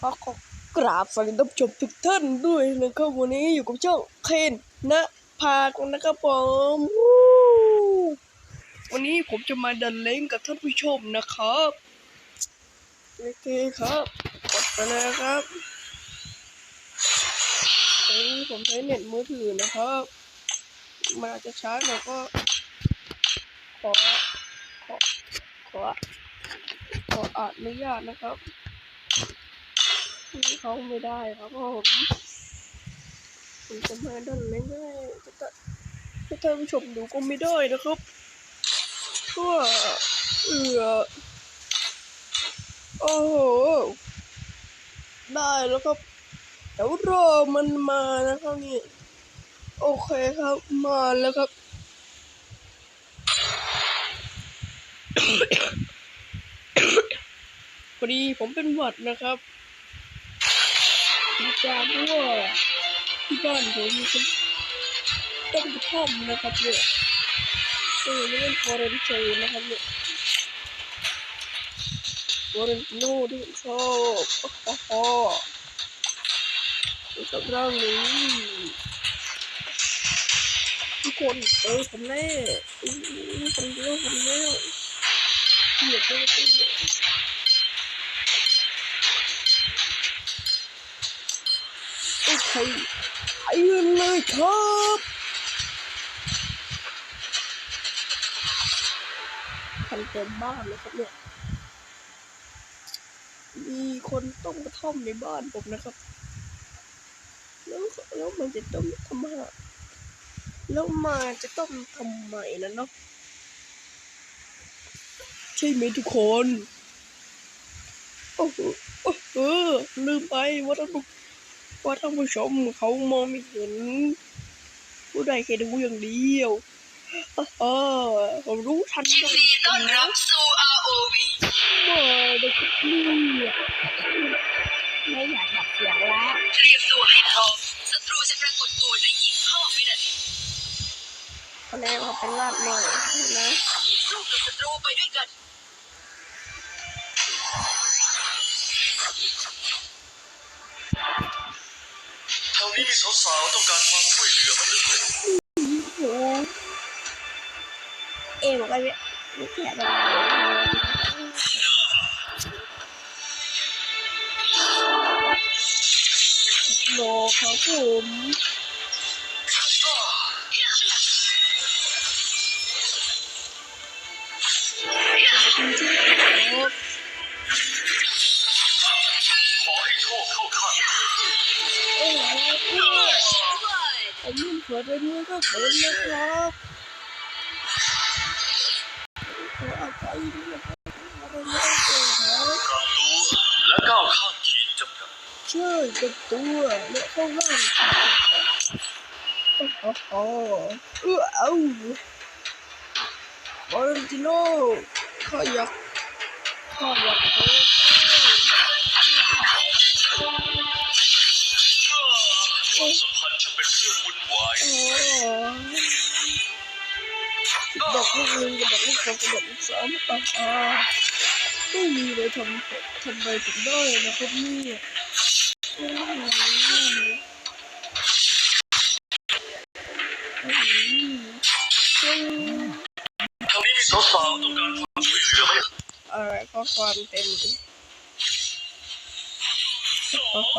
ขอขอกราบสวัสดีท่านผู้ชมทุกท่านด้วยนะครับวันนี้อยู่กับช่องเคนนะพากนะครับผมวู้วันนี้ผมจะมาดันเล้งกับท่านผู้ชมนะครับโอเคครับกดไปเลยนะครับตอนนี้ผมใช้เน็ตมือถือนะครับมันอาจจะช้าหน่อยก็ ขอ ขอ ขอ ขออนุญาตนะครับ เขาไม่ได้ครับผมผมจะมาดันเล่นให้แต่ถ้าท่านผู้ชมดูก็ไม่ได้นะครับเพราะเออโอ้โหได้แล้วครับเดี๋ยวรอมันมานะครับนี่โอเคครับมาแล้วครับพอดีผมเป็นหวัดนะครับ จามว่าที่บ้านผมมีคนต้นกระท่อมนะครับเนี่ยเออนี่เป็นฟอเรนเจนะครับเนี่ยฟอเรนโน่ที่ชอบโอ้โหกับร่างนี้ทุกคนเจอผมแน่อื้อคนเดียวคนเดียวเกลียดเลย เกลียเคไปกันเลยครับทำเต็มบ้านเลยครับเนี่ย มีคนต้มกระท่อมในบ้านผมนะครับ แล้วแล้วมันจะต้มทำไมแล้วมาจะต้มทำไมนะเนาะใช่ไหมทุกคน โอ้โหโอ้เออลืมไปว่าท่า นผู้ว่าท่านผู้ชมเขามองไม่เห็น ผู้ใดแค่ดูอย่างเดียวเออผมรู้ทันยินดีต้อนรับสู่ ROV ว่าเด็กนี่อะไม่อยากดับเสียงแล้วเตรียมตัวให้พร้อมศัตรูจะปรากฏตัวในอีก5วินาทีคะแนนเขาเป็นลาดหน่อยนะสู้กับศัตรูไปด้วยกัน สาวๆต้องการความช่วยเหลือมาเลยโอ้เอ๋บอกว่าไม่ไม่เขียนอะไรโลครับผมขอให้โชคเข้า ยิ่งเปิดไปด้วยก็เป็นนะครับเออาไปด้วยอะไรไม่ต้องเก่งครับปรับตัวและก้าวข้ามขีดจำกัดช่วยกับตัวและเข้าร่างโอ้โหเออเอาวาเลนติโน่ข้าอยากข้าอยากเจอความสัม อกลูกหนึ่งกับดอกลูกสองกับดอกลูกสามอ่าไม่มีเลยทำทำไมถึงได้นะครับนี่โอ้โหโอ้โหทางนี้มีสาวๆต้องการความช่วยเหลือมาเลยอะไรก็ความเต็มเลยโอ้โห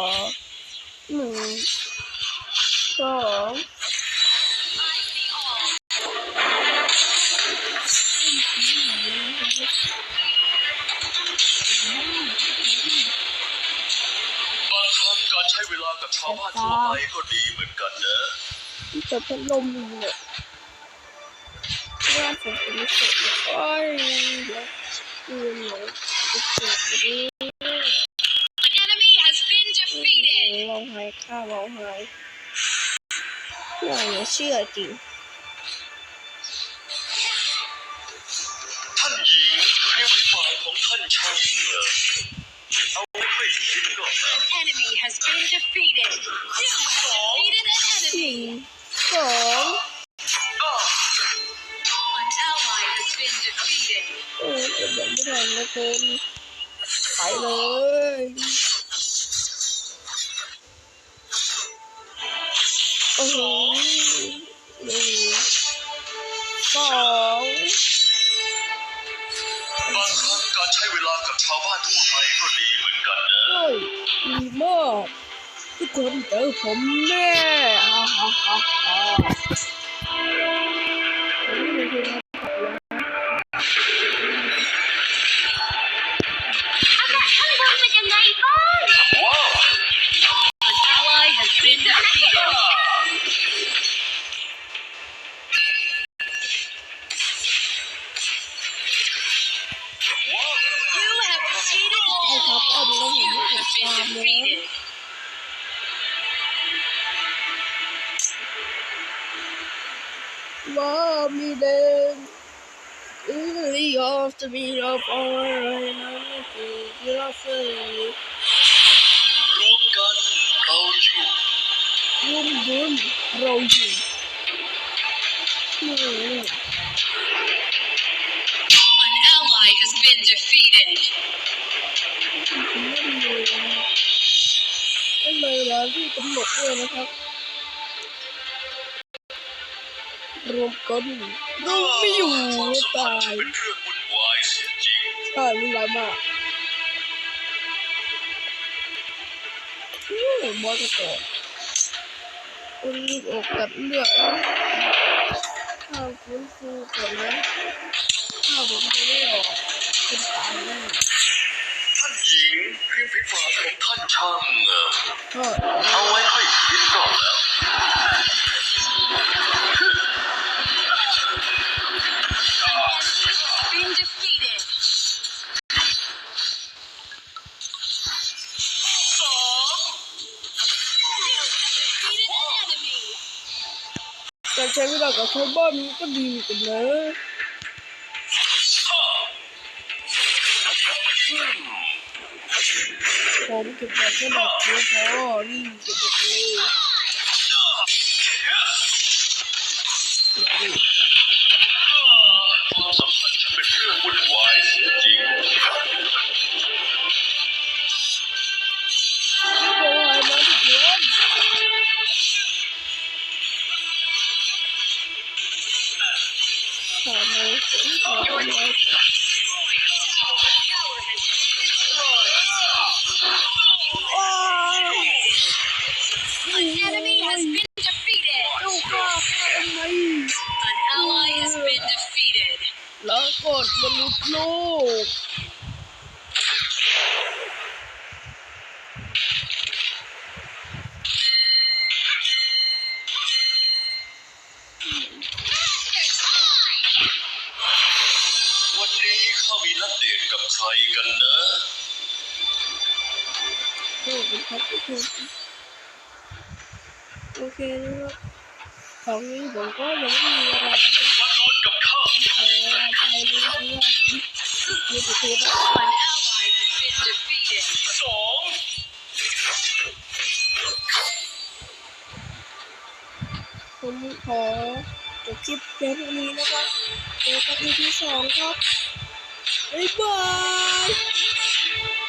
หนึ่งสอง ใช้เวลากับชาวบ้านทั่วไปก็ดีเหมือนกันนะจะพัดลมเนี่ยว่าผมจะไม่เสร็จเลยโอ้ยแล้วคืนหนูจะเสร็จนี้ An enemy has been defeated ร้องไห้ข้าร้องไห้อย่างนี้เชื่อจริงท่านหญิงเรียกฝีปากของท่านช่างเหนือ An enemy has been defeated. You defeated an enemy. Goal. An ally has been defeated. โอ้ยเก็บแบบไม่ทันนะคุณไปเลยโอ้โหางครั้งการใช้เวลากับชาวบ้านทั่วไปก็ดีเหมือนกันนะ เฮ้ยดีมากทุกคนเจอผมแน่ฮ่าฮ่าฮ่าฮ่า defeated ไอ้ครับเอาดูแล้วผมไม่ You ติด have ตาม been เลย defeated. Love me then. Really off to be up alright. I'm you know, say. รวมกันเราอยู่ Boom, boom, Rosie. An ally has been defeated. ไม่เลยแล้วที่กำหนดด้วยนะครับ รวมกันเราไม่อยู่ตายเป็นเรื่องวุ่นวายเสียจริงใช่รุนแรงมากอู้บอสก่อนคนรีบออกตัดเลือดข้าวฟื้นฟูก่อนนะข้าวผมจะไม่ออกเป็นตายแน่ท่าน หญิงเพียงฝีปากของท่านช่างเออเอาไว้ให้คิดก่อนแล้ว Been defeated. สอง Defeated an enemy. การใช้เวลากับชาวบ้านก็ดีกันนะ ผมเก็บแบบแค่แบบเดียวพอนี่เก็บแบบเลยความสัมพันธ์ช่างเป็นเรื่องวุ่นวายเสียจริงโอ้ยมาทุกคนท กดมนุษย์โลกวันนี้ข้ามีนัดเดทกับใครกันนะโอ้เป็นครับทุกคนโอเคนะครับคราวนี้ผมก็ยังไม่มีอะไร มาดวลกับข้า สเตป An ally has been defeated. สองผมขอจบคลิปเพียงเท่านี้นะครับเจอกันอีพีสองครับบ๊ายบาย